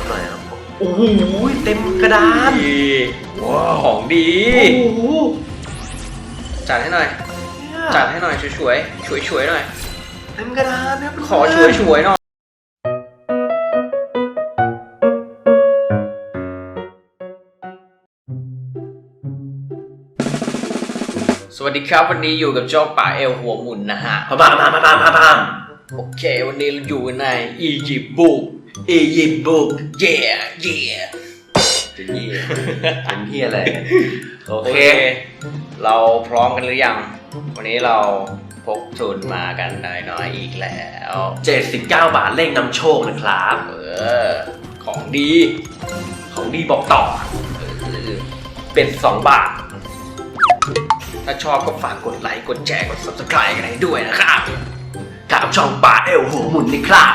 เขาหน่อยครับโอ้โหเต็มกระดานว้าวของดีโอ้โหจัดให้หน่อยเนี่ยจัดให้หน่อยช่วยๆช่วยๆหน่อย เต็มกระดานครับขอช่วยช่วยๆหน่อยสวัสดีครับวันนี้อยู่กับเจ้าป่าเอลหัวหมุนนะฮะพามพามพามพามพามพามโอเค วันนี้เราอยู่ในอียิปต์บุก อียิปต์บุกเย่เย่จะเยี่ยเป็นเฮียอะไร โอโอเคเค เราพร้อมกันหรือยัง วันนี้เราพกทุนมากันน้อยๆอีกแล้ว 79 บาทเลขนำโชคนะครับ เออ ของดี ของดีบอกต่อเออเป็น 2 บาท ถ้าชอบก็ฝากกดไลค์กดแชร์กด subscribe กันให้ด้วยนะครับกับช่องป่าเอลหัวหมุนนี่ครับ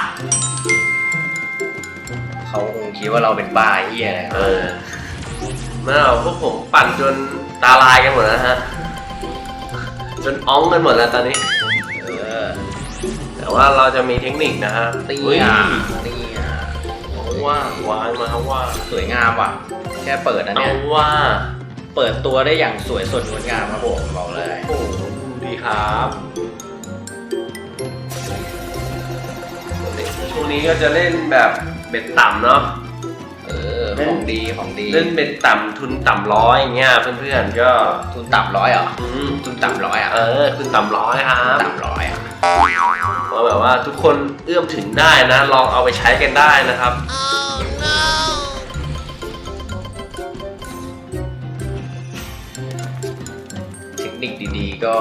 เขาคงคิดว่าเราเป็นบ้าเฮียอะไรเออเมื่อเราพวกผมปั่นจนตาลายกันหมดแล้วฮะ จนอ้องกันหมดแล้วตอนนี้ เออ แต่ว่าเราจะมีเทคนิคนะฮะเตี้อุ้ยยเตี้ยว่าวางมาว่าสวยงามว่ะ แค่เปิดนะเอาเนี่ยว่าเปิดตัวได้อย่างสวยสดงดงามครับผมบอกเลย โอ้ดีครับช่วงนี้ก็จะเล่นแบบ เบ็ดต่ำเนาะเออของดีของดีเล่นเบ็ดต่ำทุนต่ำร้อยอย่างเงี้ยเพื่อนๆก็ทุนต่ำร้อยเหรออืมทุนต่ำร้อยอะเออทุนต่ำร้อยครับต่ำร้อยอะเพราะแบบว่าทุกคนเอื้อมถึงได้นะลองเอาไปใช้กันได้นะครับเทคนิคดีๆ ก็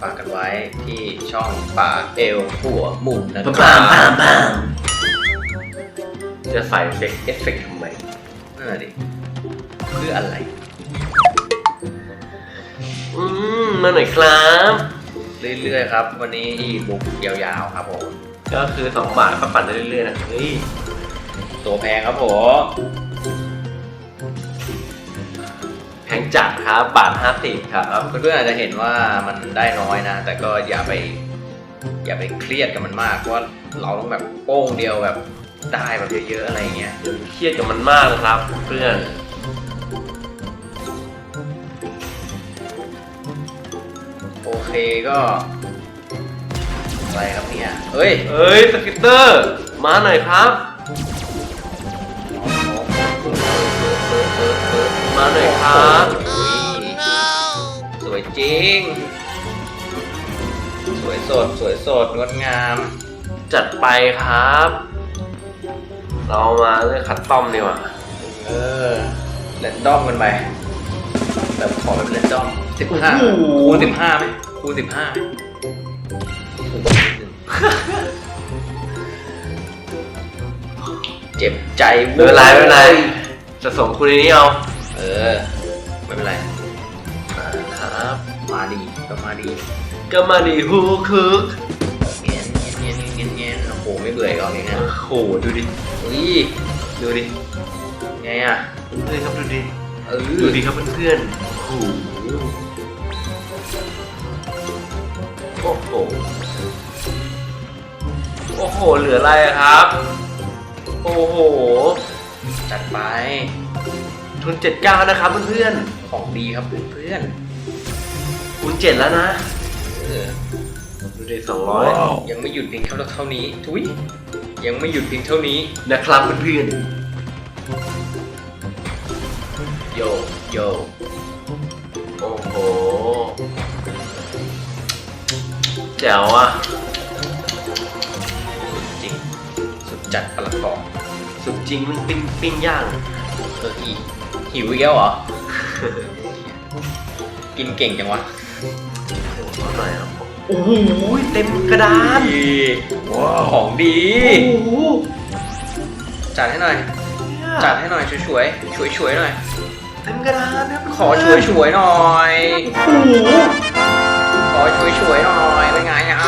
ฝากกันไว้ที่ช่องป่าเอลหัวหมุนนะคปารัมปามบปาม จะใส่เฟกเอฟเฟกต์ทำไมนั่นนะดิเพื่ออะไร อืม มาหน่อยครับ เรื่อยๆครับ วันนี้อีบุ๊กยาวๆครับผม ก็คือ2บาทก็ปั่นได้เรื่อยๆนะเฮ้ยตัวแพงครับผมแพงจัดครับบาทห้าสิบครับ เพื่อนๆอาจจะเห็นว่ามันได้น้อยนะ แต่ก็อย่าไป อย่าไปเครียดกับมันมากเพราะว่าเราต้องแบบโป้งเดียวแบบ ได้แบบเยอะๆอะไรอย่างเงี้ยอย่าไปเครียดกับมันมากนะครับเพื่อนโอเคก็อะไรครับเนี่ยเฮ้ยเอ้ยสกิตเตอร์ มาหน่อยครับ มาหน่อยครับอุ๊ยสวยจริง สวยสดสวยสดงดงาม จัดไปครับ เรามาเรื่องขัดต้อมดีกว่าเออแรนดอมกันไปแต่ขอแบบแรนดอมสิบห้าโอ้โหคูณสิบห้าไหมคูณสิบห้าไหมเจ็บใจไม่เป็นไรไม่เป็นไรจะส่งคุณในนี้เอา เออ ไม่เป็นไรครับ มาดีก็มาดีก็มาดีฮูคึก ไม่เบื่ออีกเหรออย่างเงี้ยโอ้โหดูดิอุ้ยดูดิไงอะเพื่อนๆครับดูดิเออดูดิครับเพื่อนๆโอ้โหโอ้โหโอ้โหเหลืออะไรอะครับ โอ้โหจัดไป ทุนเจ็ดเก้านะครับเพื่อนของดีครับเพื่อนๆคูณเจ็ดแล้วนะๆเออ ดูดิสองร้อยยังไม่หยุดเพียงเท่าเท่านี้ทุยยังไม่หยุดเพียงเท่านี้นะครับเพื่อนโยโยๆโอ้โหแจ๋วอะจริง สุดจัดประหลัดบอกสุดจริงมันปิ้งปิ้งย่างเอออีหิวอีกแล้วเหรอ กินเก่งจังวะขอหน่อยครับโอ้โหเต็มกระดานว้าวของดี โอ้โหจัดให้หน่อย จัดให้หน่อยช่วยช่วยช่วยๆหน่อย เต็มกระดานครับขอช่วยช่วยๆหน่อย โอ้โหขอช่วยช่วยๆหน่อยเป็นไงอะ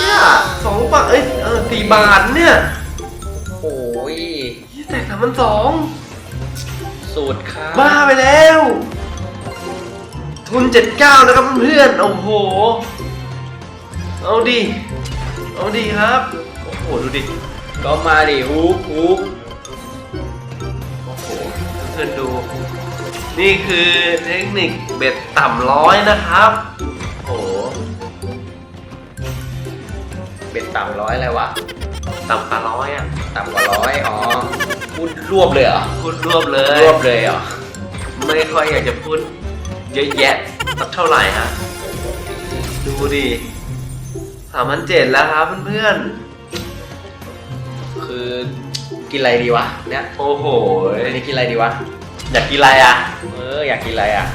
เนี่ยสองบาทเอ้ยเออสี่บาทเนี่ยโอ้ยแตกสามพันสองสูตรครับบ้าไปแล้ว ทุนเจ็ดเก้านะครับเพื่อนๆโอ้โห เอาดิเอาดิครับ โอ้โห ดูดิ ก็มาดิฮุกฮุกเพื่อนๆดู นี่คือเทคนิคเบ็ดต่ำร้อยนะครับ โอ้โหเป็นต่ำร้อยเลยวะ ต่ำกว่าร้อยอะต่ำกว่าร้อยอ๋อ พูดรวบเลยเหรอ พูดรวบเลย รวบเลยเหรอ ไม่ค่อยอยากจะพูดเยอะแยะสักเท่าไหร่ฮะ ดูดิ สามพันเจ็ดแล้วครับเพื่อนคือกินอะไรดีวะเนี่ยๆโอ้โห วันนี้กินอะไรดีวะ อยากกินอะไรอะ เอออยากกินอะไรอะ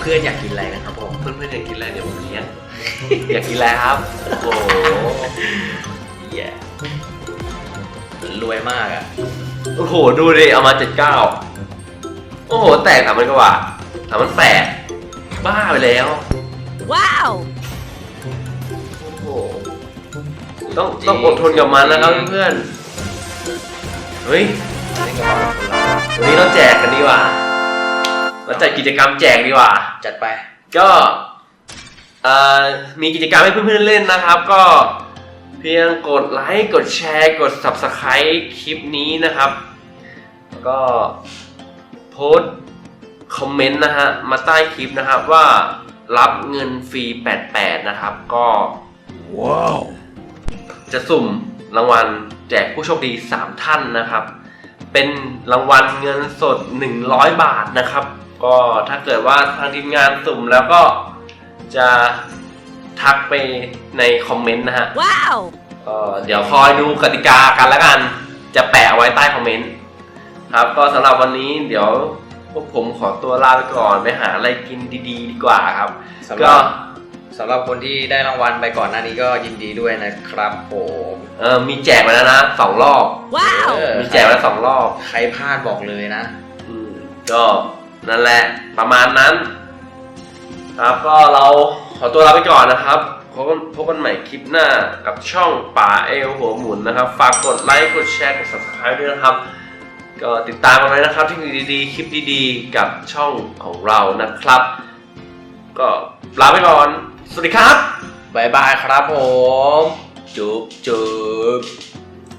เพื่อนๆอยากกินอะไรนะครับผม เพื่อนๆอยากกินอะไรเดี๋ยวผมเลี้ยง อยากกินอะไรครับ โอ้โหแย่รวยมากอะ โอ้โห ดูดิ เอามาเจ็ดเก้า โอ้โห แตกสามพันกว่าบาทสามพันแปดบ้าไปแล้ว Wow! ต้องต้องอดทนกับมันนะครับเพื่อนๆเฮ้ยนี่ก็ของคนเราวันนี้เราแจกกันดีกว่าเราจัดกิจกรรมแจกดีกว่า จัดไป ก็เอ่อมีกิจกรรมให้เพื่อนๆเล่นนะครับ ก็เพียงกดไลค์กดแชร์ กด Subscribe คลิปนี้นะครับ แล้วก็โพสต์คอมเมนต์นะฮะมาใต้คลิปนะครับว่ารับเงินฟรี 88 นะครับ ก็ Wow! จะสุ่มรางวัลแจกผู้โชคดี 3 ท่านนะครับ เป็นรางวัลเงินสด 100 บาทนะครับ ก็ถ้าเกิดว่าทางทีมงานสุ่มแล้วก็จะทักไปในคอมเมนต์นะฮะ Wow! ก็เดี๋ยวคอยดูกติกากันแล้วกัน จะแปะไว้ใต้คอมเมนต์ครับ ก็สำหรับวันนี้เดี๋ยวพวกผมขอตัวลาไปก่อนไปหาอะไรกินดีๆ ดีกว่าครับสำหก็รับ สำหรับคนที่ได้รางวัลไปก่อนหน้านี้ก็ยินดีด้วยนะครับผมเออมีแจกมาแล้วนะสองรอบ Wow! เออมีแจกมาแล้วสองรอบ ใครพลาดบอกเลยนะ อืมก็นั่นแหละประมาณนั้น ครับก็เราขอตัวลาไปก่อนนะครับพบกันพบกันใหม่คลิปหน้ากับช่องป่าเอลหัวหมุนนะครับ ฝากกดไลค์กดแชร์กด subscribe ด้วยนะครับ ก็ติดตามกันไว้นะครับเทคนิคดีๆ คลิปดีๆ กับช่องของเรานะครับ ก็ลาไปก่อน สวัสดีครับบายบายครับผม จุ๊บจุ๊บ